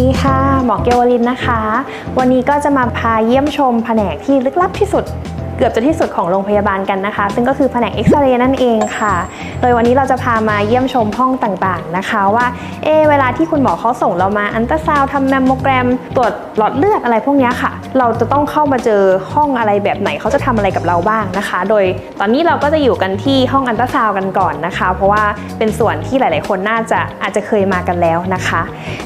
ดีค่ะ หมอเกวลินนะคะ วันนี้ก็จะมาพาเยี่ยมชมแผนกที่ลึกลับที่สุด เกือบจะที่สุดของโรงพยาบาลกันนะคะ ซึ่งก็คือแผนกเอ็กซเรย์นั่นเองค่ะ โดยวันนี้เราจะพามาเยี่ยมชมห้องต่างๆนะคะว่าเอเวลาที่คุณหมอเขาส่งเรามาอันตราซาวทำแมมโมแกรม ตรวจหลอดเลือดอะไรพวกนี้ค่ะ เราจะต้องเข้ามาเจอห้องอะไรแบบไหนเขาจะทำอะไรกับเราบ้างนะคะ โดยตอนนี้เราก็จะอยู่กันที่ห้องอันตราซาวกันก่อนนะคะ เพราะว่าเป็นส่วนที่หลาย ๆ คนน่าจะอาจจะเคยมากันแล้วนะคะ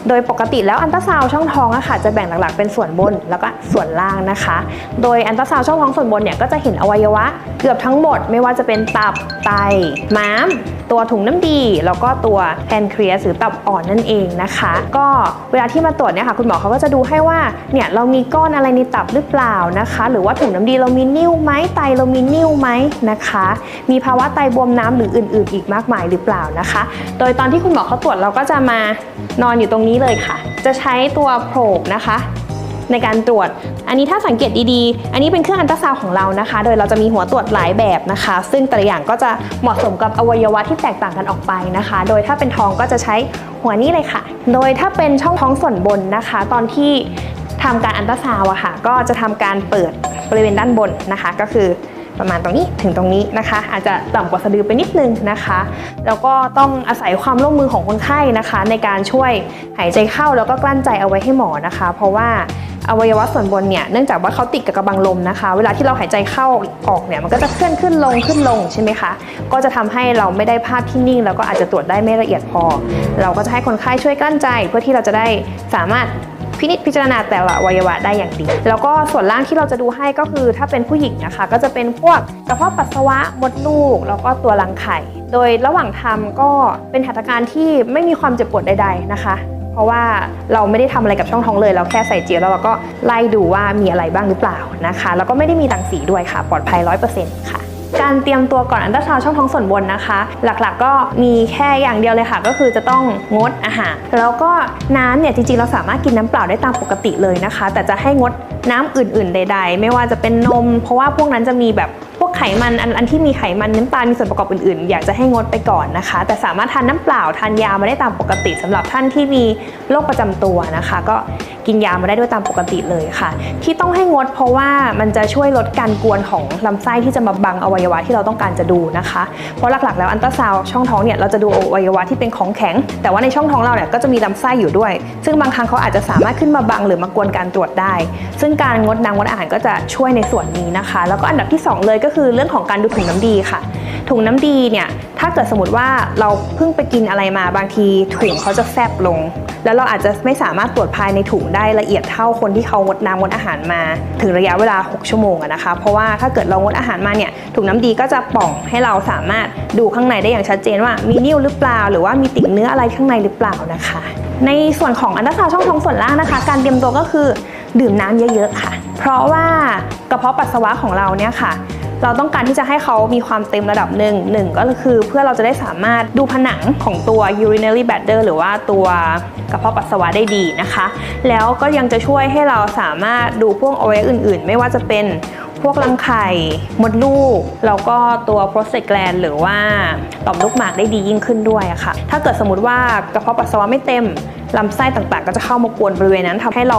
โดยปกติแล้วอันตราซาวช่องท้องอะค่ะจะแบ่งหลัก ๆ เป็นส่วนบนแล้วก็ส่วนล่างนะคะ โดยอันตราซาวช่องท้องส่วนบนเนี่ยก็จะเห็นอวัยวะเกือบทั้งหมด ไม่ว่าจะเป็นตับ ไต ม้าม ตัวถุงน้ำดี แล้วก็ตัวแพนครีสหรือตับอ่อนนั่นเองนะคะ ก็เวลาที่มาตรวจเนี่ยค่ะคุณหมอเขาก็จะดูให้ว่าเนี่ยเรามีก้อนอะไรในตับหรือเปล่านะคะ หรือว่าถุงน้ำดีเรามีนิ่วไหมไตเรามีนิ่วไหมนะคะ มีภาวะไตบวมน้ำหรืออื่น ๆ อีกมากมายหรือเปล่านะคะ โดยตอนที่คุณหมอเขาตรวจเราก็จะมานอนอยู่ตรงนี้เลยค่ะ จะใช้ตัวโพรบนะคะ ในการตรวจ อันนี้ถ้าสังเกตดีๆ อันนี้เป็นเครื่องอันตราซาวของเรานะคะ โดยเราจะมีหัวตรวจหลายแบบนะคะ ซึ่งแต่ละอย่างก็จะเหมาะสมกับอวัยวะที่แตกต่างกันออกไปนะคะ โดยถ้าเป็นท้องก็จะใช้หัวนี้เลยค่ะ โดยถ้าเป็นช่องท้องส่วนบนนะคะ ตอนที่ทำการอันตราซาวอะค่ะ ก็จะทำการเปิดบริเวณด้านบนนะคะ ก็คือประมาณตรงนี้ถึงตรงนี้นะคะ อาจจะต่ำกว่าสะดือไปนิดนึงนะคะ แล้วก็ต้องอาศัยความร่วมมือของคนไข้นะคะ ในการช่วยหายใจเข้าแล้วก็กลั้นใจเอาไว้ให้หมอนะคะ เพราะว่า อวัยวะส่วนบนเนี่ยเนื่องจากว่าเขาติดกับกระบังลมนะคะ เวลาที่เราหายใจเข้าออกเนี่ยมันก็จะเคลื่อนขึ้นลงขึ้นลงใช่ไหมคะก็จะทำให้เราไม่ได้ภาพที่นิ่ง แล้วก็อาจจะตรวจได้ไม่ละเอียดพอ เราก็จะให้คนไข้ช่วยกลั้นใจ เพื่อที่เราจะได้สามารถพินิจพิจารณาแต่ละอวัยวะได้อย่างดี แล้วก็ส่วนล่างที่เราจะดูให้ก็คือถ้าเป็นผู้หญิงนะคะ ก็จะเป็นพวกกระเพาะปัสสาวะมดลูก แล้วก็ตัวรังไข่ โดยระหว่างทำก็เป็นหัตถการที่ไม่มีความเจ็บปวดใด ๆนะคะ เพราะว่าเราไม่ได้ทำอะไรกับช่องท้องเลย เราแค่ใส่เจลแล้วเราก็ไล่ดูว่ามีอะไรบ้างหรือเปล่านะคะ แล้วก็ไม่ได้มีรังสีด้วยค่ะ ปลอดภัย 100%ค่ะการเตรียมตัวก่อนอันตราซาวช่องท้องส่วนบนนะคะ หลักๆก็มีแค่อย่างเดียวเลยค่ะ ก็คือจะต้องงดอาหาร แล้วก็น้ำเนี่ยจริงๆเราสามารถกินน้ำเปล่าได้ตามปกติเลยนะคะ แต่จะให้งดน้ำอื่นๆ ใด ๆ ไม่ว่าจะเป็นนม เพราะว่าพวกนั้นจะมีแบบ ไขมันอันอันที่มีไขมันน้ำตาลมีส่วนประกอบอื่นๆ อยากจะให้งดไปก่อนนะคะ แต่สามารถทานน้ำเปล่าทานยามาได้ตามปกติสำหรับท่านที่มีโรคประจำตัวนะคะ ก็กินยามาได้ด้วยตามปกติเลยค่ะ ที่ต้องให้งดเพราะว่ามันจะช่วยลดการกวนของลำไส้ที่จะมาบังอวัยวะที่เราต้องการจะดูนะคะ เพราะหลักๆ แล้วอันตราซาวด์ช่องท้องเนี่ยเราจะดูอวัยวะที่เป็นของแข็ง แต่ว่าในช่องท้องเราเนี่ยก็จะมีลำไส้อยู่ด้วย ซึ่งบางครั้งเขาอาจจะสามารถขึ้นมาบังหรือมากวนการตรวจได้ ซึ่งการงดน้ำงดอาหารก็จะช่วยในส่วนนี้นะคะ แล้วก็อันดับที่สองเลยก็คือือเรื่องของการดูถุงน้ำดีค่ะ ถุงน้ำดีเนี่ยถ้าเกิดสมมติว่าเราเพิ่งไปกินอะไรมาบางทีถุงเขาจะแฟบลง แล้วเราอาจจะไม่สามารถตรวจภายในถุงได้ละเอียดเท่าคนที่เขางดน้ำงดอาหารมา ถึงระยะเวลา 6 ชั่วโมงนะคะ เพราะว่าถ้าเกิดเรางดอาหารมาเนี่ยถุงน้ำดีก็จะป่องให้เราสามารถดูข้างในได้อย่างชัดเจนว่ามีนิ่วหรือเปล่า หรือว่ามีติ่งเนื้ออะไรข้างในหรือเปล่านะคะ ในส่วนของอันตราซาวช่องท้องส่วนล่างนะคะ การเตรียมตัวก็คือดื่มน้ำเยอะๆค่ะ เพราะว่ากระเพาะปัสสาวะของเราเนี่ยค่ะ เราต้องการที่จะให้เขามีความเต็มระดับหนึ่งหนึ่งก็คือเพื่อเราจะได้สามารถดูผนังของตัว urinary bladder หรือว่าตัวกระเพาะปัสสาวะได้ดีนะคะ แล้วก็ยังจะช่วยให้เราสามารถดูพวกอวัยวะอื่น ๆ ไม่ว่าจะเป็นพวกรังไข่มดลูก แล้วก็ตัว prostate gland หรือว่าต่อมลูกหมากได้ดียิ่งขึ้นด้วยค่ะ ถ้าเกิดสมมติว่ากระเพาะปัสสาวะไม่เต็มลำไส้ต่างๆ ก็จะเข้ามากวนบริเวณนั้นทำให้เรา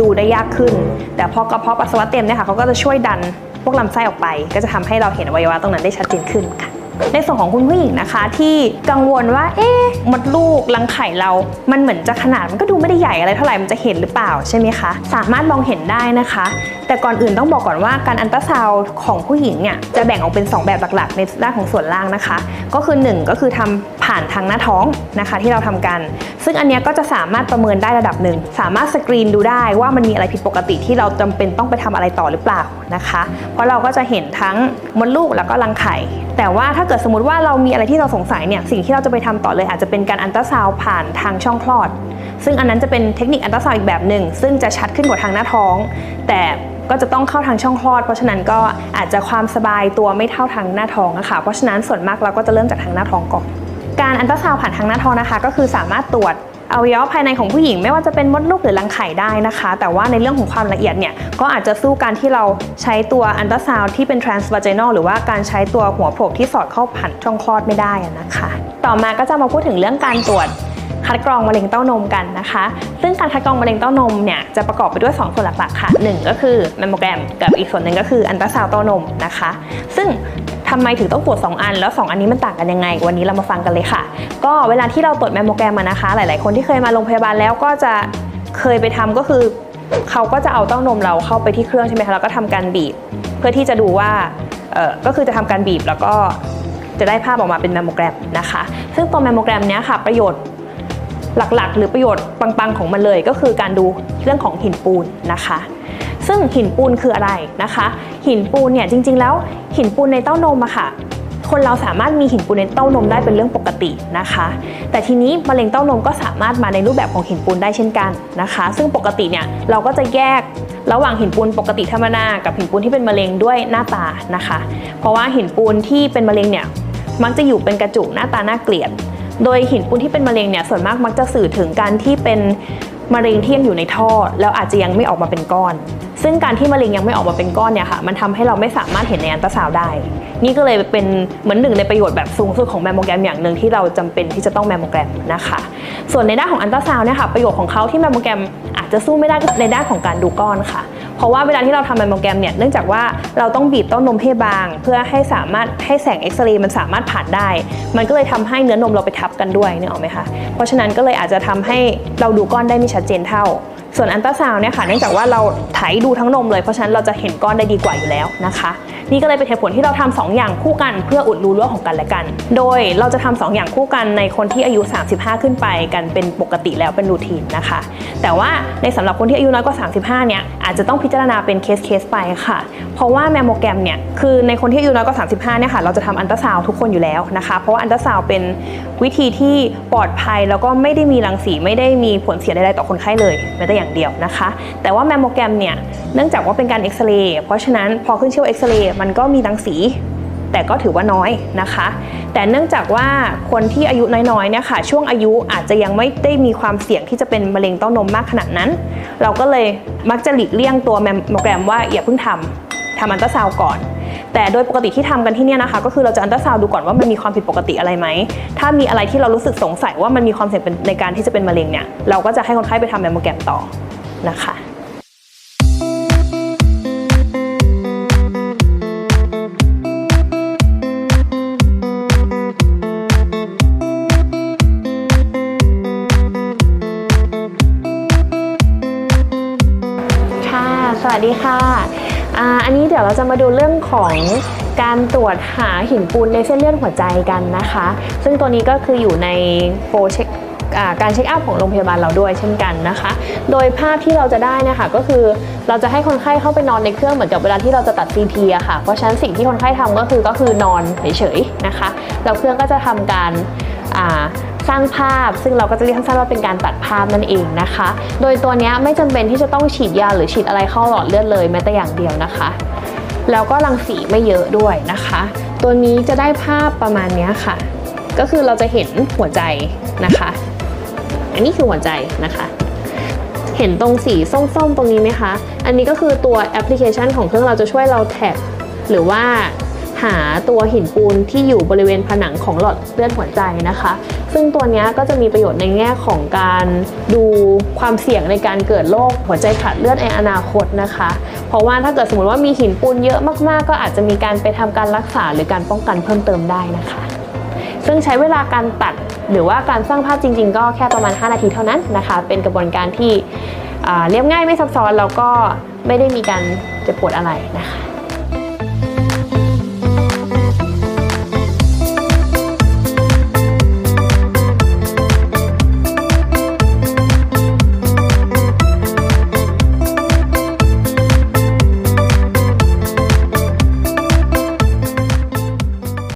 ดูได้ยากขึ้น แต่พอกระเพาะปัสสาวะเต็มเนี่ยค่ะเขาก็จะช่วยดัน พวกลำไส้ออกไป ก็จะทำให้เราเห็นอวัยวะตรงนั้นได้ชัดเจนขึ้นค่ะในส่วนของคุณผู้หญิงนะคะที่กังวลว่า เอ๊ะมดลูกรังไข่เรา มันเหมือนจะขนาดมันก็ดูไม่ได้ใหญ่อะไรเท่าไหร่มันจะเห็นหรือเปล่าใช่ไหมคะ สามารถมองเห็นได้นะคะ แต่ก่อนอื่นต้องบอกก่อนว่าการอันตราซาวของผู้หญิงเนี่ยจะแบ่งออกเป็น 2 แบบหลักๆ ในด้านของส่วนล่างนะคะ ก็คือ 1 ก็คือทำผ่านทางหน้าท้องนะคะที่เราทำกัน ซึ่งอันนี้ก็จะสามารถประเมินได้ระดับหนึ่ง สามารถสกรีนดูได้ว่ามันมีอะไรผิดปกติที่เราจำเป็นต้องไปทำอะไรต่อหรือเปล่านะคะ เพราะเราก็จะเห็นทั้งมดลูกแล้วก็รังไข่ แต่ว่าถ้าเกิดสมมติว่าเรามีอะไรที่เราสงสัยเนี่ยสิ่งที่เราจะไปทำต่อเลย อาจจะเป็นการอันตราซาวผ่านทางช่องคลอด ซึ่งอันนั้นจะเป็นเทคนิคอันตราซาวอีกแบบหนึ่งซึ่งจะชัดขึ้นกว่าทางหน้าท้อง แต่ก็จะต้องเข้าทางช่องคลอด เพราะฉะนั้นก็อาจจะความสบายตัวไม่เท่าทางหน้าท้องอะคะเพราะฉะนั้นส่วนมากเราก็จะเริ่มจากทางหน้าท้องก่อน การอันตราซาวผ่านทางหน้าท้องนะคะ ก็คือสามารถตรวจอวัยวะภายในของผู้หญิงไม่ว่าจะเป็นมดลูกหรือรังไข่ได้นะคะ แต่ว่าในเรื่องของความละเอียดเนี่ยก็อาจจะสู้การที่เราใช้ตัวอันตราซาวที่เป็น transvaginal หรือว่าการใช้ตัวหัวโผล่ที่สอดเข้าผ่านช่องคลอดไม่ได้นะคะ ต่อมาก็จะมาพูดถึงเรื่องการตรวจคัดกรองมะเร็งเต้านมกันนะคะ ซึ่งการคัดกรองมะเร็งเต้านมเนี่ยจะประกอบไปด้วย 2 ส่วนหลักๆค่ะหนึ่งก็คือแมมโมแกรมกับอีกส่วนหนึ่งก็คืออันตราซาวเต้านมนะคะ ซึ่ง ทำไมถึงต้องตรวจ2 อัน แล้ว 2 อันนี้มันต่างกันยังไง วันนี้เรามาฟังกันเลยค่ะ ก็เวลาที่เราตรวจแมมโมแกรมมานะคะ หลาย ๆ คนที่เคยมาโรงพยาบาลแล้วก็จะเคยไปทำก็คือ เขาก็จะเอาเต้านมเราเข้าไปที่เครื่องใช่ไหมคะแล้วก็ทำการบีบ เพื่อที่จะดูว่าเออก็คือจะทำการบีบแล้วก็จะได้ภาพออกมาเป็นแมมโมแกรมนะคะ ซึ่งตัวแมมโมแกรมเนี้ยค่ะประโยชน์หลักๆ หรือประโยชน์ปังๆของมันเลยก็คือการดูเรื่องของหินปูนนะคะ ซึ่งหินปูนคืออะไรนะคะ หินปูนเนี่ยจริง ๆ แล้วหินปูนในเต้านมอะค่ะคนเราสามารถมีหินปูนในเต้านมได้เป็นเรื่องปกตินะคะ แต่ทีนี้มะเร็งเต้านมก็สามารถมาในรูปแบบของหินปูนได้เช่นกันนะคะ ซึ่งปกติเนี่ยเราก็จะแยกระหว่างหินปูนปกติธรรมดากับหินปูนที่เป็นมะเร็งด้วยหน้าตานะคะ เพราะว่าหินปูนที่เป็นมะเร็งเนี่ยมักจะอยู่เป็นกระจุกหน้าตาน่าเกลียด โดยหินปูนที่เป็นมะเร็งเนี่ยส่วนมากมักจะสื่อถึงการที่เป็นมะเร็งที่ยังอยู่ในท่อ แล้วอาจจะยังไม่ออกมาเป็นก้อน ซึ่งการที่มะเร็งยังไม่ออกมาเป็นก้อนเนี่ยค่ะ มันทำให้เราไม่สามารถเห็นในอันตราซาวได้ นี่ก็เลยเป็นเหมือนหนึ่งในประโยชน์แบบสูงสุดของแมมโมแกรมอย่างหนึ่งที่เราจำเป็นที่จะต้องแมมโมแกรมนะคะ ส่วนในด้านของอันตราซาวเนี่ยค่ะประโยชน์ของเขาที่แมมโมแกรมอาจจะสู้ไม่ได้ในด้านของการดูก้อนค่ะ เพราะว่าเวลาที่เราทำแมมโมแกรมเนี่ยเนื่องจากว่าเราต้องบีบต้านมให้บาง เพื่อให้สามารถให้แสงเอ็กซเรย์มันสามารถผ่านได้ มันก็เลยทำให้เนื้อนมเราไปทับกันด้วยนึกออกไหมคะเพราะฉะนั้นก็เลยอาจจะทำให้เราดูก้อนได้ไม่ชัดเจนเท่า ส่วนอันตราซาวน์เนี่ยค่ะเนื่องจากว่าเราไถดูทั้งนมเลยเพราะฉะนั้นเราจะเห็นก้อนได้ดีกว่าอยู่แล้วนะคะ นี่ก็เลยเป็นเหตุผลที่เราทำสองอย่างคู่กันเพื่ออุดรูรั่วของกันและกัน โดยเราจะทำสองอย่างคู่กันในคนที่อายุ 35 ขึ้นไปกันเป็นปกติแล้วเป็นรูทีนนะคะ แต่ว่าในสำหรับคนที่อายุน้อยกว่า 35 เนี่ยอาจจะต้องพิจารณาเป็นเคสเคสไปค่ะ เพราะว่าแมมโมแกรมเนี่ยคือในคนที่อายุน้อยกว่า 35 เนี่ยค่ะเราจะทำอันตราซาวด์ทุกคนอยู่แล้วนะคะ เพราะว่าอันตราซาวด์เป็นวิธีที่ปลอดภัยแล้วก็ไม่ได้มีรังสีไม่ได้มีผลเสียใดๆต่อคนไข้เลยแม้แต่อย่างเดียวนะคะ แต่ว่าแมมโมแกรมเนี่ยเนื่องจากว่าเป็นการเอ็กซเรย์เพราะฉะนั้นพอขึ้นเชื่อว่าเอ็กซเรย์มันก็มีรังสีแต่ก็ถือว่าน้อยนะคะ แต่เนื่องจากว่าคนที่อายุน้อยๆเนี่ยค่ะ ช่วงอายุอาจจะยังไม่ได้มีความเสี่ยงที่จะเป็นมะเร็งเต้านมมากขนาดนั้น เราก็เลยมักจะหลีกเลี่ยงตัวแมมโมแกรมว่าอย่าเพิ่งทำทำอันตราซาวก่อน แต่โดยปกติที่ทำกันที่นี่นะคะ ก็คือเราจะอันตราซาวดูก่อนว่ามันมีความผิดปกติอะไรไหม ถ้ามีอะไรที่เรารู้สึกสงสัยว่ามันมีความเสี่ยงในการที่จะเป็นมะเร็งเนี่ย เราก็จะให้คนไข้ไปทำแมมโมแกรมต่อนะคะ จะมาดูเรื่องของการตรวจหาหินปูนในเส้นเลือดหัวใจกันนะคะ ซึ่งตัวนี้ก็คืออยู่ในโปรเช็คการเช็คอัพของโรงพยาบาลเราด้วยเช่นกันนะคะ โดยภาพที่เราจะได้นะคะก็คือเราจะให้คนไข้เข้าไปนอนในเครื่องเหมือนกับเวลาที่เราจะตัด CT อะค่ะ เพราะฉะนั้นสิ่งที่คนไข้ทำก็คือก็คือนอนเฉยๆนะคะ แล้วเครื่องก็จะทำการสร้างภาพ ซึ่งเราก็จะเรียกสั้นๆว่าเป็นการตัดภาพนั่นเองนะคะ โดยตัวนี้ไม่จำเป็นที่จะต้องฉีดยาหรือฉีดอะไรเข้าหลอดเลือดเลยแม้แต่อย่างเดียวนะคะ แล้วก็รังสีไม่เยอะด้วยนะคะ ตัวนี้จะได้ภาพประมาณนี้ค่ะ ก็คือเราจะเห็นหัวใจนะคะ อันนี้คือหัวใจนะคะเห็นตรงสีส้มๆ ตรงนี้ไหมคะ อันนี้ก็คือตัวแอปพลิเคชันของเครื่องเราจะช่วยเราแท็กหรือว่าหาตัวหินปูนที่อยู่บริเวณผนังของหลอดเลือดหัวใจนะคะ ซึ่งตัวนี้ก็จะมีประโยชน์ในแง่ของการดูความเสี่ยงในการเกิดโรคหัวใจขาดเลือดในอนาคตนะคะ เพราะว่าถ้าเกิดสมมติว่ามีหินปูนเยอะมากๆ ก็อาจจะมีการไปทำการรักษาหรือการป้องกันเพิ่มเติมได้นะคะ ซึ่งใช้เวลาการตัดหรือว่าการสร้างภาพจริง ๆ ก็แค่ประมาณ 5 นาทีเท่านั้นนะคะ เป็นกระบวนการที่เรียบง่ายไม่ซับซ้อนแล้วก็ไม่ได้มีการเจ็บปวดอะไรนะคะ